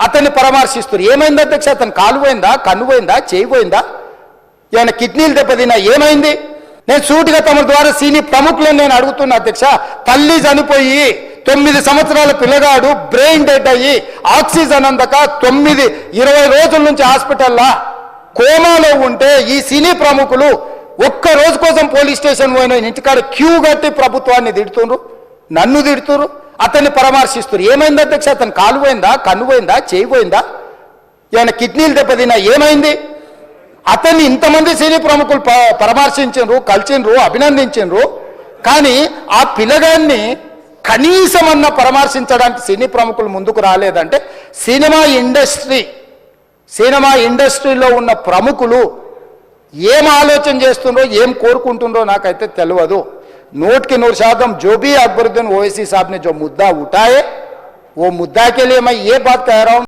అతన్ని పరామర్శిస్తారు. ఏమైంది అధ్యక్ష? అతను కాలు పోయిందా? కన్ను పోయిందా? చేయి పోయిందా? ఏమైనా కిడ్నీలు దెబ్బతిన్నా? ఏమైంది? నేను సూటిగా తమ ద్వారా సీని ప్రముఖులను నేను అడుగుతున్నా అధ్యక్ష. తల్లి చనిపోయి తొమ్మిది సంవత్సరాల పిల్లగాడు బ్రెయిన్ డెడ్ అయ్యి ఆక్సిజన్ అందక తొమ్మిది ఇరవై రోజుల నుంచి హాస్పిటల్లా కోమాలో ఉంటే ఈ సినీ ప్రముఖులు ఒక్క రోజు కోసం పోలీస్ స్టేషన్ పోయిన ఇంటికాడ క్యూ కట్టి ప్రభుత్వాన్ని తిడుతుండ్రు. నన్ను తిడుతురు అతన్ని పరామర్శిస్తారు. ఏమైంది అధ్యక్ష? అతను కాలు పోయిందా? కన్ను పోయిందా? చేయి పోయిందా? ఏమైనా కిడ్నీలు దెబ్బతిన్నా? ఏమైంది? అతన్ని ఇంతమంది సినీ ప్రముఖులు ప- పరామర్శించిండ్రు కలిసిండ్రు అభినందించిండ్రు కానీ ఆ పిల్లగాన్ని కనీసమన్నా పరామర్శించడానికి సినీ ప్రముఖులు ముందుకు రాలేదంటే సినిమా ఇండస్ట్రీ సినిమా ఇండస్ట్రీలో ఉన్న ప్రముఖులు ఏం ఆలోచన చేస్తుండ్రో ఏం కోరుకుంటుండ్రో నాకైతే తెలియదు नोट के नोट शादम जो भी अकबरुद्दीन ओवैसी साहब ने जो मुद्दा उठाए, वो मुद्दा के लिए मैं ये बात कह रहा हूँ